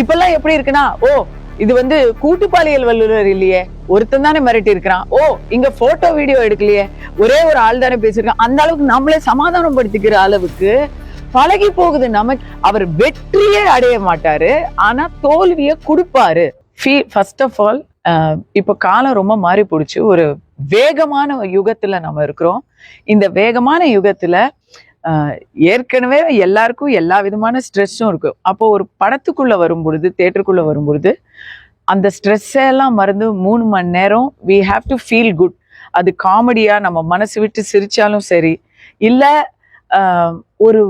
இப்பெல்லாம் எப்படி இருக்குன்னா ஓ இது வந்து கூட்டு பாலியல் வல்லுநர் இல்லையே ஒருத்தன் தானே மிரட்டி இருக்கிறான் ஓ இங்க போட்டோ வீடியோ எடுக்கலையே ஒரே ஒரு ஆள் தானே பேசியிருக்கான். அந்த அளவுக்கு நம்மளே சமாதானம் படுத்திக்கிற அளவுக்கு பழகி போகுது நமக்கு அவர் வெற்றியே அடைய மாட்டாரு ஆனா தோல்வியை கொடுப்பாரு. ஃபர்ஸ்ட் ஆஃப் ஆல் இப்போ காலம் ரொம்ப மாறி போடுச்சு ஒரு வேகமான யுகத்துல நம்ம இருக்கிறோம். இந்த வேகமான யுகத்துல ஏற்கனவே எல்லாருக்கும் எல்லா விதமான ஸ்ட்ரெஸ்ஸும் இருக்கும் அப்போ ஒரு படத்துக்குள்ள வரும் பொழுது தேட்டருக்குள்ள வரும் பொழுது அந்த ஸ்ட்ரெஸ்ஸை எல்லாம் மறந்து மூணு மணி நேரம் we have to feel good அது காமெடியா நம்ம மனசு விட்டு சிரிச்சாலும் சரி இல்லை ஆஹ், ஒரு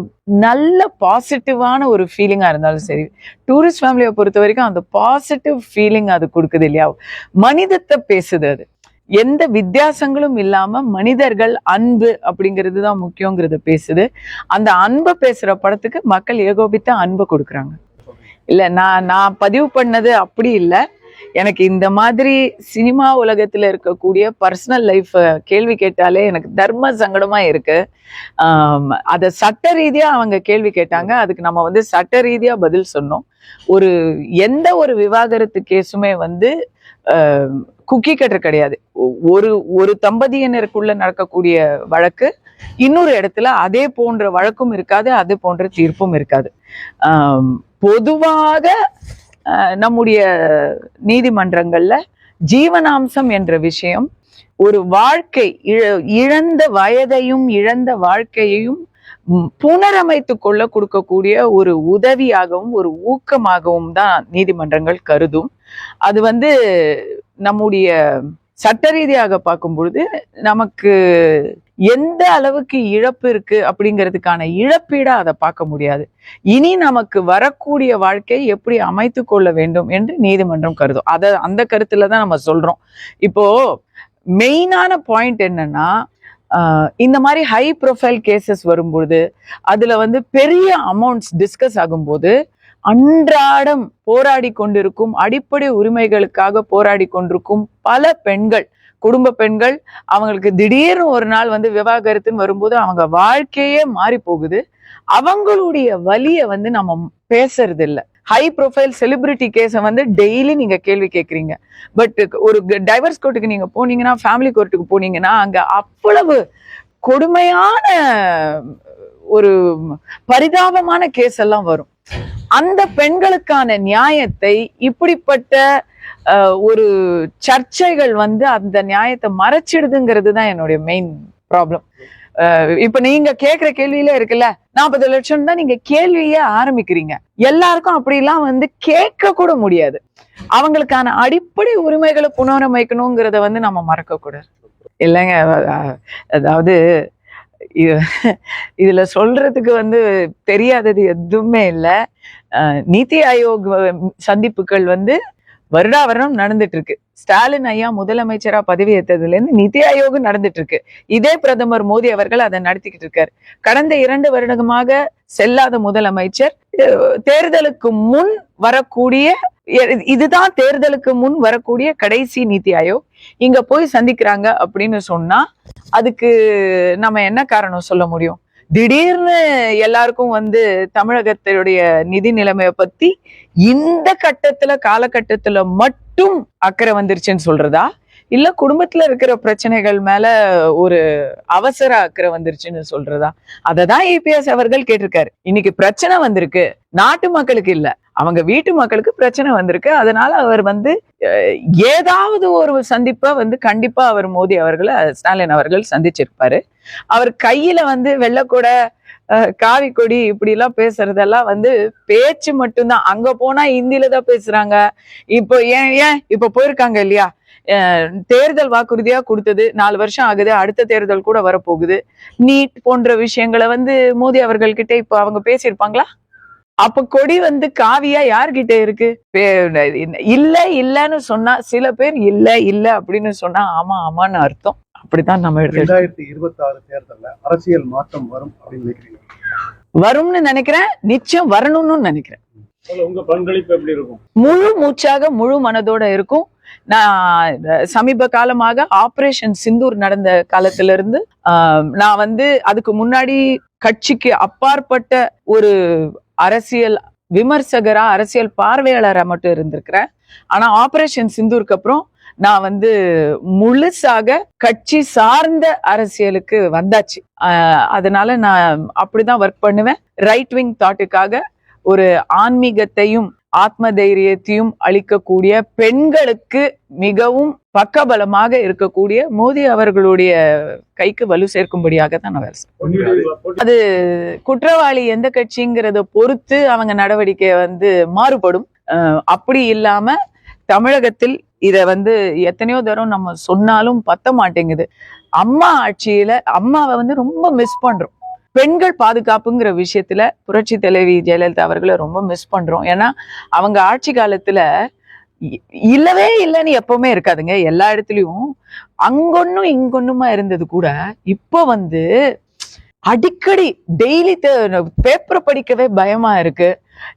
நல்ல பாசிட்டிவான ஒரு ஃபீலிங்கா இருந்தாலும் சரி டூரிஸ்ட் ஃபேமிலியை பொறுத்த வரைக்கும் அந்த பாசிட்டிவ் ஃபீலிங் அது கொடுக்குது இல்லையா? மனிதத்தை பேசுது அது. எந்த வித்தியாசங்களும் இல்லாம மனிதர்கள் அன்பு அப்படிங்கிறது தான் முக்கியங்கிறத பேசுது. அந்த அன்பை பேசுற படத்துக்கு மக்கள் ஏகோபித்த அன்பை கொடுக்குறாங்க. இல்ல நான் நான் பதிவு பண்ணது அப்படி இல்லை. எனக்கு இந்த மாதிரி சினிமா உலகத்துல இருக்கக்கூடிய பர்சனல் லைஃப் கேள்வி கேட்டாலே எனக்கு தர்ம சங்கடமா இருக்கு. அதை சட்ட ரீதியா அவங்க கேள்வி கேட்டாங்க. அதுக்கு நம்ம வந்து சட்ட ரீதியா பதில் சொன்னோம். ஒரு எந்த ஒரு விவாகரத்து கேஸுமே வந்து குக்கி கட்டர் கிடையாது. ஒ- ஒரு ஒரு தம்பதியினருக்குள்ள நடக்கக்கூடிய வழக்கு இன்னொரு இடத்துல அதே போன்ற வழக்கும் இருக்காது அதே போன்ற தீர்ப்பும் இருக்காது. பொதுவாக நம்முடைய நீதிமன்றங்கள்ல ஜீவனாம்சம் என்ற விஷயம் ஒரு வாழ்க்கை இழந்த வயதையும் இழந்த வாழ்க்கையையும் புனரமைத்துக்கொள்ள புனரமைத்து கொள்ள கொடுக்கக்கூடிய ஒரு உதவியாகவும் ஒரு ஊக்கமாகவும் தான் நீதிமன்றங்கள் கருதும். அது வந்து நம்முடைய சட்ட ரீதியாக பார்க்கும் பொழுது நமக்கு எந்த அளவுக்கு இழப்பு இருக்கு அப்படிங்கிறதுக்கான இழப்பீடா அதை பார்க்க முடியாது. இனி நமக்கு வரக்கூடிய வாழ்க்கை எப்படி அமைத்து கொள்ள வேண்டும் என்று நீதிமன்றம் கருதும். அதை அந்த கருத்துல தான் நம்ம சொல்றோம். இப்போ மெயினான பாயிண்ட் என்னன்னா இந்த மாதிரி ஹை ப்ரொஃபைல் கேசஸ் வரும்பொழுது அதில் வந்து பெரிய அமௌண்ட்ஸ் டிஸ்கஸ் ஆகும்போது அன்றாடம் போராடி கொண்டிருக்கும் அடிப்படை உரிமைகளுக்காக போராடி கொண்டிருக்கும் பல பெண்கள் குடும்ப பெண்கள் அவங்களுக்கு திடீர்னு ஒரு நாள் வந்து விவாகரத்துன்னு வரும்போது அவங்க வாழ்க்கையே மாறி போகுது அவங்களுடைய வலியை வந்து நம்ம பேசுறது இல்லை ஹை ப்ரொஃபைல் செலிபிரிட்டி கேஸை வந்து டெய்லி நீங்க கேள்வி கேட்குறீங்க பட் ஒரு டைவர்ஸ் கோர்ட்டுக்கு நீங்க போனீங்கன்னா ஃபேமிலி கோர்ட்டுக்கு போனீங்கன்னா அங்க அவ்வளவு கொடுமையான ஒரு பரிதாபமான கேஸ் எல்லாம் வரும். அந்த பெண்களுக்கான நியாயத்தை இப்படிப்பட்ட ஒரு சர்ச்சைகள் வந்து அந்த நியாயத்தை மறைச்சிடுதுங்கிறது தான் என்னுடைய மெயின் ப்ராப்ளம் இப்ப நீங்க கேக்குற கேள்வியில இருக்குல்ல நாற்பது லட்சம் தான் நீங்க கேள்வியே ஆரம்பிக்கிறீங்க. எல்லாருக்கும் அப்படிலாம் வந்து கேட்க கூட முடியாது. அவங்களுக்கான அடிப்படை உரிமைகளை புனரமைக்கணுங்கிறத வந்து நம்ம மறக்க கூடாது இல்லைங்க அதாவது இதுல சொல்றதுக்கு வந்து தெரியாதது எதுவுமே இல்லை. நீத்தி ஆயோக் சந்திப்புகள் வந்து வருடா வருடம் நடந்துட்டு இருக்கு ஸ்டாலின் ஐயா முதலமைச்சரா பதவி ஏற்றதுல இருந்து நிதி ஆயோக் நடந்துட்டு இருக்கு இதே பிரதமர் மோடி அவர்கள் அதை நடத்திக்கிட்டு இருக்காரு. கடந்த இரண்டு வருடமாக செல்லாத முதலமைச்சர் தேர்தலுக்கு முன் வரக்கூடிய இதுதான் தேர்தலுக்கு முன் வரக்கூடிய கடைசி நிதி ஆயோக். இங்க போய் சந்திக்கிறாங்க அப்படின்னு சொன்னா அதுக்கு நம்ம என்ன காரணம் சொல்ல முடியும்? திடீர்னு எல்லாருக்கும் வந்து தமிழகத்தினுடைய நிதி நிலைமைய பத்தி இந்த கட்டத்துல காலகட்டத்துல மட்டும் அக்கறை வந்துருச்சுன்னு சொல்றதா? இல்ல குடும்பத்துல இருக்கிற பிரச்சனைகள் மேல ஒரு அவசர அக்கறை வந்துருச்சுன்னு சொல்றதா? அததான் ஏபிஎஸ் அவர்கள் கேட்டிருக்காரு. இன்னைக்கு பிரச்சனை வந்திருக்கு. நாட்டு மக்களுக்கு இல்ல. அவங்க வீட்டு மக்களுக்கு பிரச்சனை வந்திருக்கு. அதனால அவர் வந்து ஏதாவது ஒரு சந்திப்பை வந்து கண்டிப்பா அவர் மோடி அவர்களை ஸ்டாலின் அவர்கள் சந்திச்சிருப்பாரு. அவர் கையில வந்து வெள்ளக்கூட காவி கொடி இப்படி எல்லாம் பேசுறதெல்லாம் வந்து பேச்சு மட்டும்தான். அங்க போனா ஹிந்தில தான் பேசுறாங்க. இப்போ ஏன் ஏன்? இப்ப போயிருக்காங்க இல்லையா? அஹ் தேர்தல் வாக்குறுதியா கொடுத்தது. நாலு வருஷம் ஆகுது. அடுத்த தேர்தல் கூட வரப்போகுது. நீட் போன்ற விஷயங்களை வந்து மோடி அவர்கள் கிட்ட இப்போ அவங்க பேசியிருப்பாங்களா? அப்ப கொடி வந்து காவியா யார்கிட்ட இருக்கு? பே- இல்ல இல்லன்னு சொன்னா சில பேர் இல்ல இல்ல அப்படின்னு சொன்னா ஆமா ஆமான்னு அர்த்தம். அப்படித்தான் நம்ம எடுத்து ரெண்டாயிரத்தி இருபத்தி ஆறு தேர்தல்ல அரசியல் மாற்றம் வரும் அப்படின்னு நினைக்கிறீங்க? வரும்னு நினைக்கிறேன் நிச்சயம் வரணும்னு நினைக்கிறேன். அதுல உங்க பங்களிப்பு எப்படி இருக்கும்? முழு மூச்சாக முழு மனதோட இருக்கும். நான் சமீப காலமாக ஆபரேஷன் சிந்தூர் நடந்த காலத்துல இருந்து ஆஹ், நான் வந்து அதுக்கு முன்னாடி கட்சிக்கு அப்பாற்பட்ட ஒரு அரசியல் விமர்சகரா அரசியல் பார்வையாளரா மட்டும் இருந்திருக்கிறேன். ஆனா ஆபரேஷன் சிந்தூருக்கு அப்புறம் நான் வந்து முழுசாக கட்சி சார்ந்த அரசியலுக்கு வந்தாச்சு. ஆஹ் அதனால நான் அப்படிதான் ஒர்க் பண்ணுவேன். ரைட் விங் தாட்டுக்காக ஒரு ஆன்மீகத்தையும் ஆத்ம தைரியத்தையும் அளிக்கக்கூடிய பெண்களுக்கு மிகவும் பக்கபலமாக இருக்கக்கூடிய மோடி அவர்களுடைய கைக்கு வலு சேர்க்கும்படியாக தான் அது குற்றவாளி எந்த கட்சிங்கிறத பொறுத்து அவங்க நடவடிக்கை வந்து மாறுபடும். அப்படி இல்லாம தமிழகத்தில் இத வந்து எத்தனையோ தரம் நம்ம சொன்னாலும் பத்த மாட்டேங்குது. அம்மா ஆட்சியில அம்மாவை வந்து ரொம்ப மிஸ் பண்றோம். பெண்கள் பாதுகாப்புங்கிற விஷயத்துல புரட்சி தலைவி ஜெயலலிதா அவர்களை ரொம்ப மிஸ் பண்றோம். ஏன்னா அவங்க ஆட்சி காலத்துல இ- இல்லவே இல்லைன்னு எப்பவுமே இருக்காதுங்க. எல்லா இடத்துலயும் அங்கொன்னும் இங்கொன்னுமா இருந்தது கூட இப்போ வந்து அடிக்கடி டெய்லி பேப்பரை படிக்கவே பயமா இருக்கு.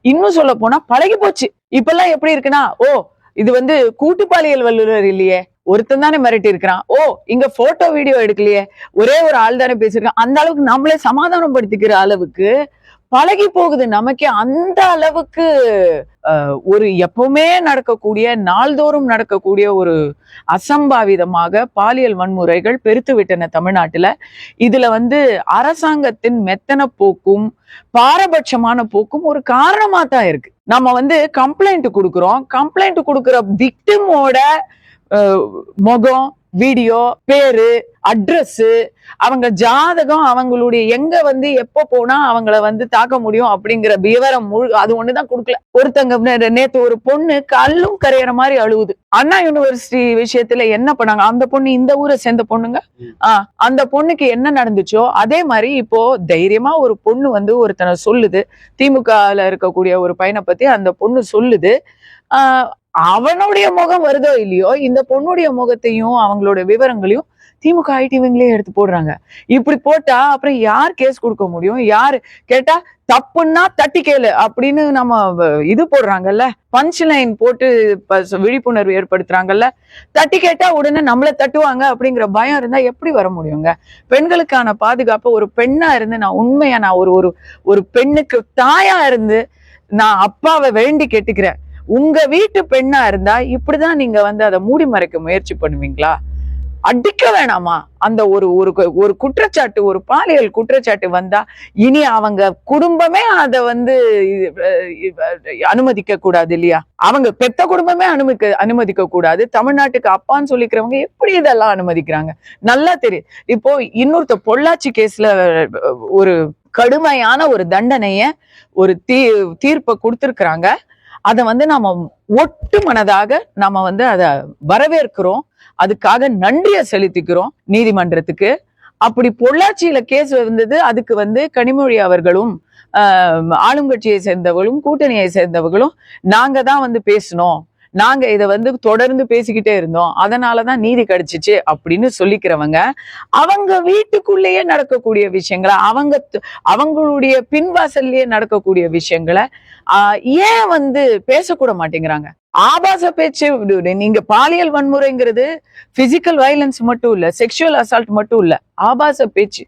இன்னும் சொல்ல போனா பழகி போச்சு. இப்பெல்லாம் எப்படி இருக்குன்னா ஓ இது வந்து கூட்டுப்பாலியல் வல்லுநர் இல்லையே. ஒருத்தன் தானே மிரட்டி இருக்கிறான் ஓ இங்க போட்டோ வீடியோ எடுக்கலையே. ஒரே ஒரு ஆள் தானே பேசியிருக்கான். அந்த அளவுக்கு நம்மளே சமாதானம் படுத்திக்கிற அளவுக்கு பழகி போகுது. நமக்கே அந்த அளவுக்கு ஒரு எப்பவுமே நடக்கக்கூடிய நாள்தோறும் நடக்கக்கூடிய ஒரு அசம்பாவிதமாக பாலியல் வன்முறைகள் பெருத்து விட்டன தமிழ்நாட்டுல. இதுல வந்து அரசாங்கத்தின் மெத்தன போக்கும் பாரபட்சமான போக்கும் ஒரு காரணமா தான் இருக்கு. நம்ம வந்து கம்ப்ளைண்ட் கொடுக்குறோம். கம்ப்ளைண்ட் கொடுக்குற விக்டிமோட முகம் வீடியோ பேரு அட்ரஸ் அவங்க ஜாதகம் அவங்களுடைய எங்க வந்து எப்ப போனா அவங்கள வந்து தாக்க முடியும் அப்படிங்கிற விவரம் முழு அது ஒண்ணுதான் கொடுக்கல. ஒருத்தங்க நேத்து ஒரு பொண்ணு கல்லும் கரையிற மாதிரி அழுவுது. அண்ணா யூனிவர்சிட்டி விஷயத்துல என்ன பண்ணாங்க? அந்த பொண்ணு இந்த ஊரை சேர்ந்த பொண்ணுங்க? ஆஹ் அந்த பொண்ணுக்கு என்ன நடந்துச்சோ அதே மாதிரி இப்போ தைரியமா ஒரு பொண்ணு வந்து ஒருத்தனை சொல்லுது. திமுகல இருக்கக்கூடிய ஒரு பையனை பத்தி அந்த பொண்ணு சொல்லுது. ஆஹ் அவனுடைய முகம் வருதோ இல்லையோ இந்த பொண்ணுடைய முகத்தையும் அவங்களோட விவரங்களையும் திமுக ஐடிவிங்களே எடுத்து போடுறாங்க. இப்படி போட்டா அப்புறம் யார் கேஸ் கொடுக்க முடியும்? யார் கேட்டா தப்புன்னா தட்டி கேளு அப்படின்னு நம்ம இது போடுறாங்கல்ல? பஞ்ச் லைன் போட்டு விழிப்புணர்வு ஏற்படுத்துறாங்கல்ல? தட்டி கேட்டா உடனே நம்மள தட்டுவாங்க அப்படிங்கிற பயம் இருந்தா எப்படி வர முடியுங்க? பெண்களுக்கான பாதுகாப்பு ஒரு பெண்ணா இருந்து நான் உண்மையா நான் ஒரு ஒரு ஒரு பெண்ணுக்கு தாயா இருந்து நான் அப்பாவை வேண்டி கேட்டுக்கிறேன். உங்க வீட்டு பெண்ணா இருந்தா இப்படிதான் நீங்க வந்து அதை மூடி மறைக்க முயற்சி பண்ணுவீங்களா? அடிக்க வேணாமா? அந்த ஒரு ஒரு ஒரு குற்றச்சாட்டு ஒரு பாலியல் குற்றச்சாட்டு வந்தா இனி அவங்க குடும்பமே அதை வந்து அனுமதிக்க கூடாது இல்லையா? அவங்க பெத்த குடும்பமே அனுமதிக்க அனுமதிக்க கூடாது. தமிழ்நாட்டுக்கு அப்பான்னு சொல்லிக்கிறவங்க எப்படி இதெல்லாம் அனுமதிக்கிறாங்க? நல்லா தெரியும் இப்போ இன்னொருத்த பொள்ளாச்சி கேஸ்ல ஒரு கடுமையான ஒரு தண்டனைய ஒரு தீ தீர்ப்பை கொடுத்திருக்கிறாங்க. அதை வந்து நாம ஒட்டு மனதாக நாம வந்து அதை வரவேற்கிறோம். அதுக்காக நன்றியை செலுத்திக்கிறோம் நீதிமன்றத்துக்கு. அப்படி பொள்ளாச்சியில கேஸ் வந்தது அதுக்கு வந்து கனிமொழி அவர்களும் ஆஹ், ஆளுங்கட்சியை சேர்ந்தவர்களும் கூட்டணியை சேர்ந்தவர்களும் நாங்க தான் வந்து பேசணும். நாங்க இதை வந்து தொடர்ந்து பேசிக்கிட்டே இருந்தோம். அதனாலதான் நீதி கிடைச்சிச்சு அப்படின்னு சொல்லிக்கிறவங்க அவங்க வீட்டுக்குள்ளேயே நடக்கக்கூடிய விஷயங்களை அவங்க அவங்களுடைய பின்வாசல்லையே நடக்கக்கூடிய விஷயங்களை ஆஹ், ஏன் வந்து பேசக்கூட மாட்டேங்கிறாங்க? ஆபாச பேச்சு நீங்க பாலியல் வன்முறைங்கிறது பிசிக்கல் வயலன்ஸ் மட்டும் இல்ல செக்ஷுவல் அசால்ட் மட்டும் இல்ல ஆபாச பேச்சு.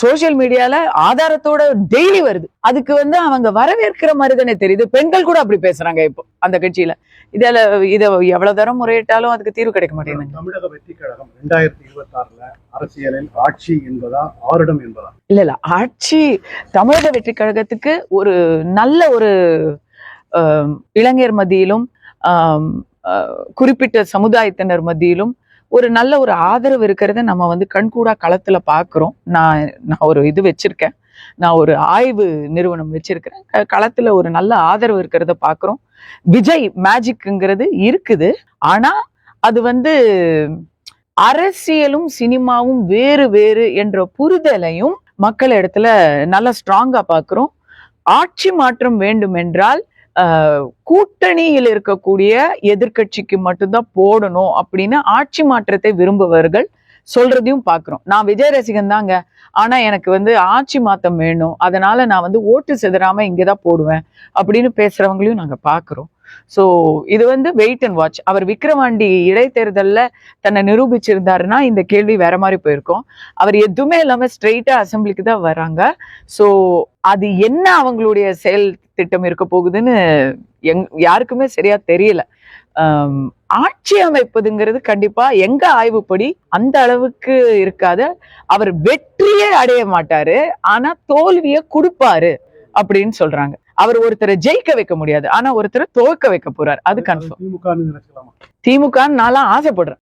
சோசியல் மீடியால ஆதாரத்தோட டெய்லி வருது. அதுக்கு வந்து அவங்க வரவேற்கிற மாதிரி தானே தெரியுது. பெண்கள் கூட அப்படி பேசுறாங்க இப்போ அந்த கட்சியில. இதுல இத எவ்வளவு தரம் முறையிட்டாலும் அதுக்கு தீர்வு கிடைக்க மாட்டேங்குது. தமிழக வெற்றி கழகம் ரெண்டாயிரத்தி இருபத்தி ஆறுல அரசியலில் ஆட்சி என்பதா ஆருடம் என்பதா? இல்ல இல்ல. ஆட்சி தமிழக வெற்றி கழகத்துக்கு ஒரு நல்ல ஒரு இளைஞர் மத்தியிலும் குறிப்பிட்ட சமுதாயத்தினர் மத்தியிலும் ஒரு நல்ல ஒரு ஆதரவு இருக்கிறத நம்ம வந்து கண்கூடா களத்துல பாக்குறோம். நான் நான் ஒரு இது வச்சிருக்கேன். நான் ஒரு ஆய்வு நிறுவனம் வச்சிருக்கிறேன். க- களத்துல ஒரு நல்ல ஆதரவு இருக்கிறத பாக்குறோம். விஜய் மேஜிக்குங்கிறது இருக்குது. ஆனா அது வந்து அரசியலும் சினிமாவும் வேறு வேறு என்ற புரிதலையும் மக்கள் இடத்துல நல்லா ஸ்ட்ராங்கா பாக்குறோம். ஆட்சி மாற்றம் வேண்டும் என்றால் கூட்டணியில் இருக்கக்கூடிய எதிர்க்கட்சிக்கு மட்டும்தான் போடணும் அப்படின்னு ஆட்சி மாற்றத்தை விரும்புபவர்கள் சொல்றதையும் பார்க்குறோம் நான் விஜய் ரசிகன் தாங்க. ஆனா எனக்கு வந்து ஆட்சி மாற்றம் வேணும். அதனால நான் வந்து ஓட்டு சிதறாம இங்கதான் போடுவேன் அப்படின்னு பேசுறவங்களையும் நாங்க பாக்குறோம். ஸோ இது வந்து வெயிட் அண்ட் வாட்ச் அவர் விக்ரவாண்டி இடைத்தேர்தலில் தன்னை நிரூபிச்சிருந்தாருன்னா இந்த கேள்வி வேற மாதிரி போயிருக்கும். அவர் எதுவுமே இல்லாமல் ஸ்ட்ரெயிட்டாக அசம்பிளிக்கு தான் வராங்க. ஸோ அது என்ன அவங்களுடைய செயல் திட்டம் இருக்க போகுதுன்னு எங் யாருக்குமே சரியா தெரியல. ஆட்சி அமைப்பதுங்கிறது கண்டிப்பா எங்க ஆய்வுப்படி அந்த அளவுக்கு இருக்காது. அவர் வெற்றியே அடைய மாட்டாரு ஆனா தோல்வியை கொடுப்பாரு அப்படின்னு சொல்றாங்க. அவர் ஒருத்தரை ஜெயிக்க வைக்க முடியாது ஆனா ஒருத்தரை துவக்க வைக்க போறார். அது கன்ஃபார்ம் திமுக நினைச்சலாமா திமுக நான்லாம் ஆசைப்படுறேன்.